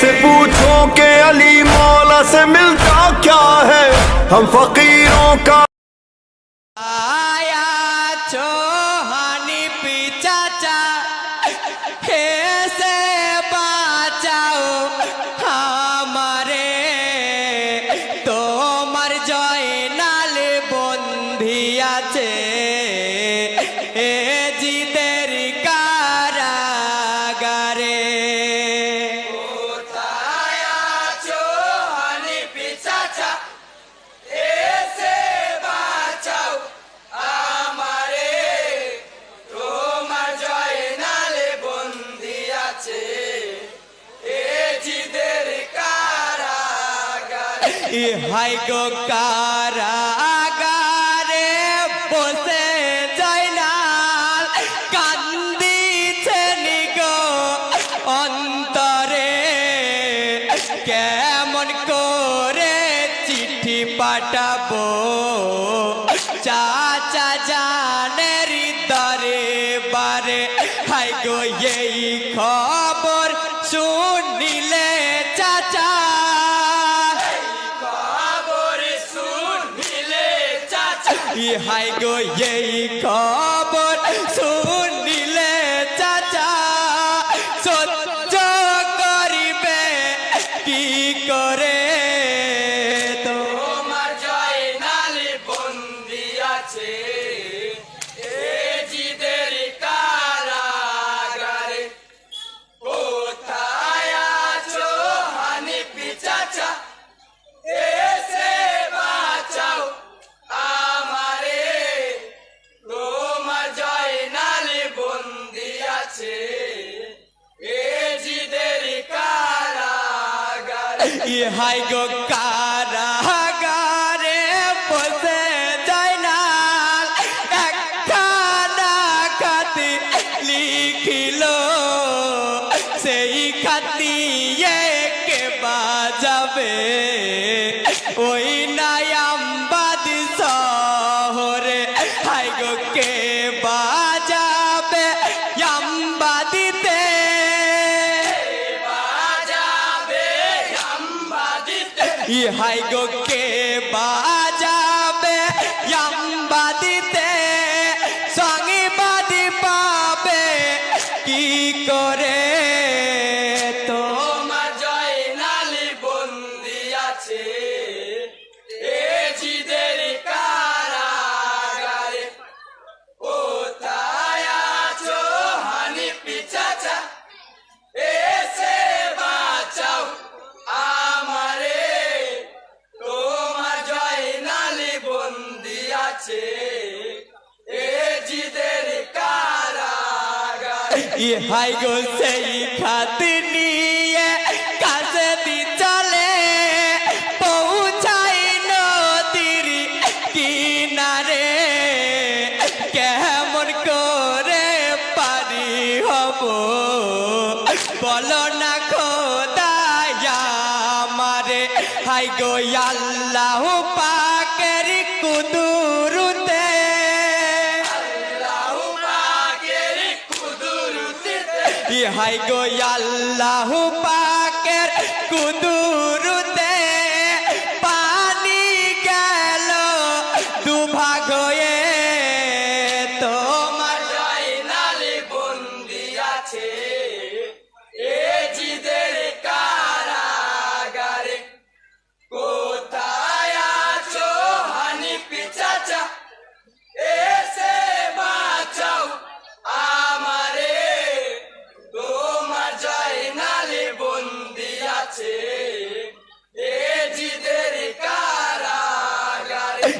سے پوچھو کہ علی مولا سے ملتا کیا ہے؟ ہم فقیروں کا কারাগারে হাই গো কারাগারে? বসে জয়নাল কান্দিছেন গো অন্তরে। কেমন করে চিঠি পাঠাবো? চাচা জানের দরে বারে হাই গো, এই খবর শুনিলে চাচা হাই গো এই খবর শুনিলে ইহাই গো কারাগারে ইহাই গোকে বাজাবে আম্বাদিতে সঙ্গীবাদী পাবে। কি করে ইহাই গো সেই খাতি নিয়ে কাছে দি চলে, পৌঁছাই নদীর কিনারে। কেমন করে পারি হব, বলো না খোদায়া মারে হাই গো আল্লাহ। হাই গো আল্লাহ পাকের কুদুরুতে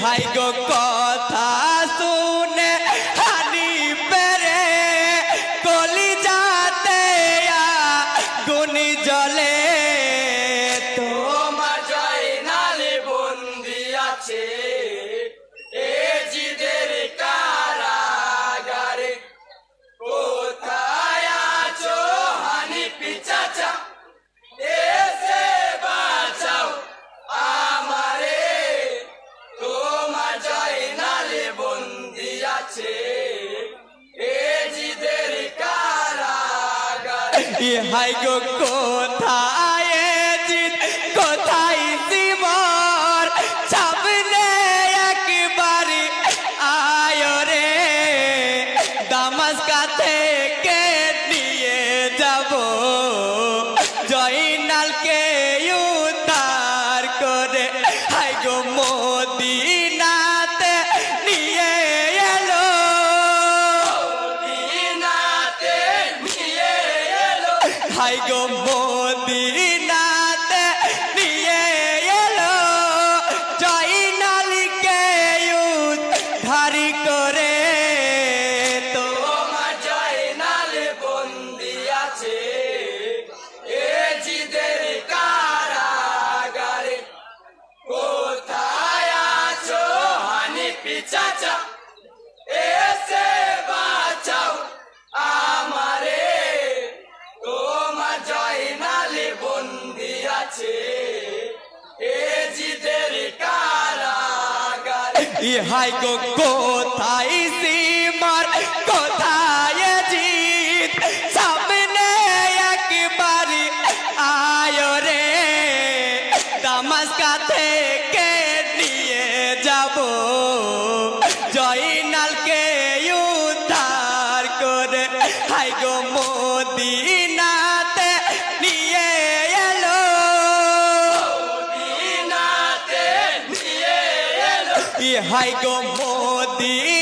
পেরে ইহাই গো হাই গো কোন I go more than. ভাই গো, কোথায় সীমার কোথায় জিত? সামনে একবার আয় রে। দামাস্কা থেকে নিয়ে যাব। জয়নালকে উদ্ধার করে। হাই গো মোদিন হাই গো মোদী।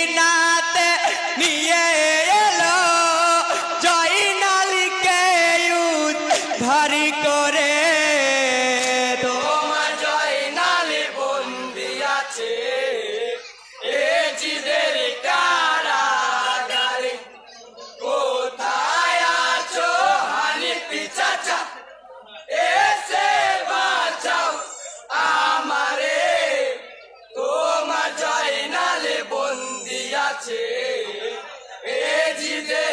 you did.